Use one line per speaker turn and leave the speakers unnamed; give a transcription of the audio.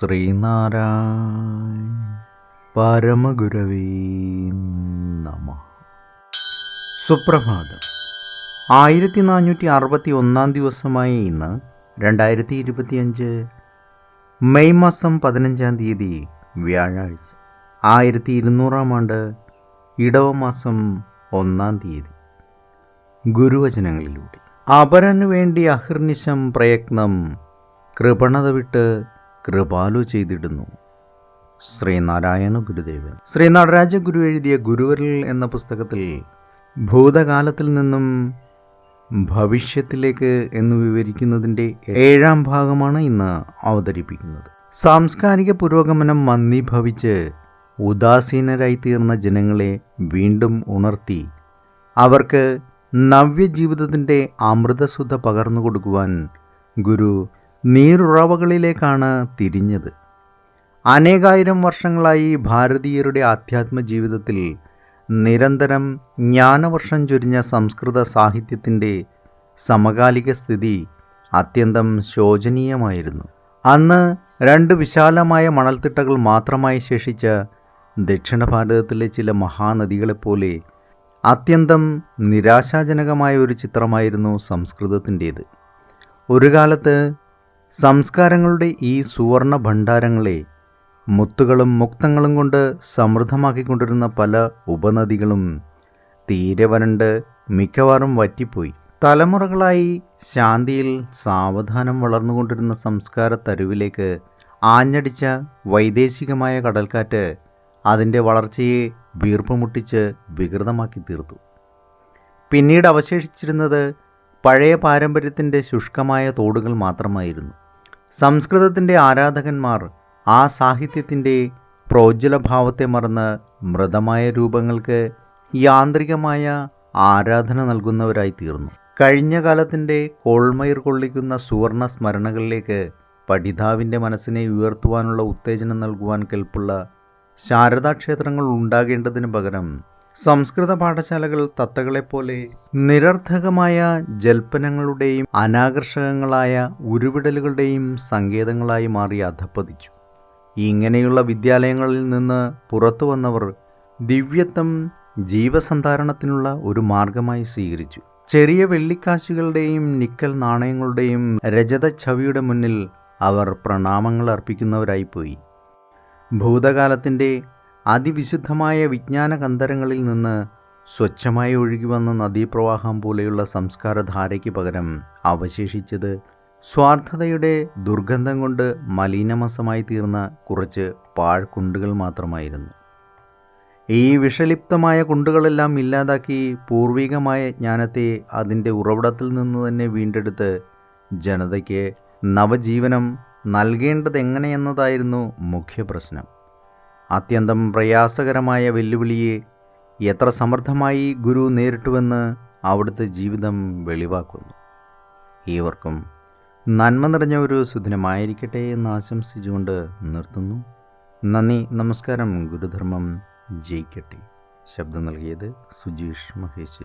ശ്രീനാരായണ പരമഗുരവീ നമ. സുപ്രഭാതം. ആയിരത്തി നാനൂറ്റി അറുപത്തി ഒന്നാം ദിവസമായ ഇന്ന് രണ്ടായിരത്തി ഇരുപത്തിയഞ്ച് മെയ് മാസം പതിനഞ്ചാം തീയതി വ്യാഴാഴ്ച ആയിരത്തി ഇരുന്നൂറാം ആണ്ട് ഇടവമാസം ഒന്നാം തീയതി. ഗുരുവചനങ്ങളിലൂടെ. അപരനു വേണ്ടി അഹിർനിശം പ്രയത്നം കൃപണത വിട്ട് കൃപാലു ചെയ്തിടുന്നു. ശ്രീനാരായണ ഗുരുദേവൻ. ശ്രീനാടരാജ ഗുരു എഴുതിയ ഗുരുവരിൽ എന്ന പുസ്തകത്തിൽ ഭൂതകാലത്തിൽ നിന്നും ഭവിഷ്യത്തിലേക്ക് എന്ന് വിവരിക്കുന്നതിന്റെ ഏഴാം ഭാഗമാണ് ഇന്ന് അവതരിപ്പിക്കുന്നത്. സാംസ്കാരിക പുരോഗമനം മന്ദീഭവിച്ച് ഉദാസീനരായി തീർന്ന ജനങ്ങളെ വീണ്ടും ഉണർത്തി അവർക്ക് നവ്യജീവിതത്തിന്റെ അമൃതസുധ പകർന്നു കൊടുക്കുവാൻ ഗുരു നീരുറവകളിലേക്കാണ് തിരിഞ്ഞത്. അനേകായിരം വർഷങ്ങളായി ഭാരതീയരുടെ ആധ്യാത്മ ജീവിതത്തിൽ നിരന്തരം ജ്ഞാനവർഷം ചൊരിഞ്ഞ സംസ്കൃത സാഹിത്യത്തിന്റെ സമകാലിക സ്ഥിതി അത്യന്തം ശോചനീയമായിരുന്നു. അന്ന് രണ്ട് വിശാലമായ മണൽത്തിട്ടകൾ മാത്രമായി ശേഷിച്ച ദക്ഷിണ ഭാരതത്തിലെ ചില മഹാനദികളെപ്പോലെ അത്യന്തം നിരാശാജനകമായ ഒരു ചിത്രമായിരുന്നു സംസ്കൃതത്തിന്റേത്. ഒരു കാലത്ത് സംസ്കാരങ്ങളുടെ ഈ സുവർണ ഭണ്ഡാരങ്ങളെ മുത്തുകളും മുക്തങ്ങളും കൊണ്ട് സമൃദ്ധമാക്കിക്കൊണ്ടിരുന്ന പല ഉപനദികളും തീരെ വരണ്ട് മിക്കവാറും വറ്റിപ്പോയി. തലമുറകളായി ശാന്തിയിൽ സാവധാനം വളർന്നുകൊണ്ടിരുന്ന സംസ്കാര തരുവിലേക്ക് ആഞ്ഞടിച്ച വൈദേശികമായ കടൽക്കാറ്റ് അതിന്റെ വളർച്ചയെ വീർപ്പുമുട്ടിച്ച് വികൃതമാക്കി തീർത്തു. പിന്നീട് അവശേഷിച്ചിരുന്നത് പഴയ പാരമ്പര്യത്തിന്റെ ശുഷ്കമായ തോടുകൾ മാത്രമായിരുന്നു. സംസ്കൃതത്തിന്റെ ആരാധകന്മാർ ആ സാഹിത്യത്തിന്റെ പ്രോജ്വലഭാവത്തെ മറന്ന് മൃതമായ രൂപങ്ങൾക്ക് യാന്ത്രികമായ ആരാധന നൽകുന്നവരായി തീർന്നു കഴിഞ്ഞ കാലത്തിന്റെ കോൾമയിർ കൊള്ളിക്കുന്ന സുവർണ സ്മരണകളിലേക്ക് പഠിതാവിന്റെ മനസ്സിനെ ഉയർത്തുവാനുള്ള ഉത്തേജനം നൽകുവാൻ കെൽപ്പുള്ള ശാരദാക്ഷേത്രങ്ങൾ ഉണ്ടാകേണ്ടതിന് പകരം സംസ്കൃത പാഠശാലകൾ തത്തകളെപ്പോലെ നിരർത്ഥകമായ ജൽപ്പനങ്ങളുടെയും അനാകർഷകങ്ങളായ ഉരുവിടലുകളുടെയും സങ്കേതങ്ങളായി മാറി അധപ്പതിച്ചു. ഇങ്ങനെയുള്ള വിദ്യാലയങ്ങളിൽ നിന്ന് പുറത്തു വന്നവർ ദിവ്യത്വം ജീവസന്ധാരണത്തിനുള്ള ഒരു മാർഗമായി സ്വീകരിച്ചു. ചെറിയ വെള്ളിക്കാശുകളുടെയും നിക്കൽ നാണയങ്ങളുടെയും രജത ഛവിയുടെ മുന്നിൽ അവർ പ്രണാമങ്ങൾ അർപ്പിക്കുന്നവരായിപ്പോയി ഭൂതകാലത്തിന്റെ അതിവിശുദ്ധമായ വിജ്ഞാന കന്തരങ്ങളിൽ നിന്ന് സ്വച്ഛമായി ഒഴുകി വന്ന നദീപ്രവാഹം പോലെയുള്ള സംസ്കാരധാരയ്ക്ക് പകരം അവശേഷിച്ചത് സ്വാർത്ഥതയുടെ ദുർഗന്ധം കൊണ്ട് മലിനമസമായി തീർന്ന കുറച്ച് പാഴ്കുണ്ടുകൾ മാത്രമായിരുന്നു. ഈ വിഷലിപ്തമായ കുണ്ടുകളെല്ലാം ഇല്ലാതാക്കി പൂർവികമായ ജ്ഞാനത്തെ അതിന്റെ ഉറവിടത്തിൽ നിന്ന് തന്നെ വീണ്ടെടുത്ത് ജനതയ്ക്ക് നവജീവനം നൽകേണ്ടതെങ്ങനെയെന്നതായിരുന്നു മുഖ്യ പ്രശ്നം അത്യന്തം പ്രയാസകരമായ വെല്ലുവിളിയെ എത്ര സമർത്ഥമായി ഗുരു നേരിട്ടുവെന്ന് അവിടുത്തെ ജീവിതം വെളിവാക്കുന്നു. ഏവർക്കും നന്മ നിറഞ്ഞ ഒരു സുദിനമായിരിക്കട്ടെ എന്ന് ആശംസിച്ചുകൊണ്ട് നിർത്തുന്നു. നന്ദി നമസ്കാരം. ഗുരുധർമ്മം ജയിക്കട്ടെ. ശബ്ദം നൽകിയത് സുജീഷ് മഹേശ്വരി.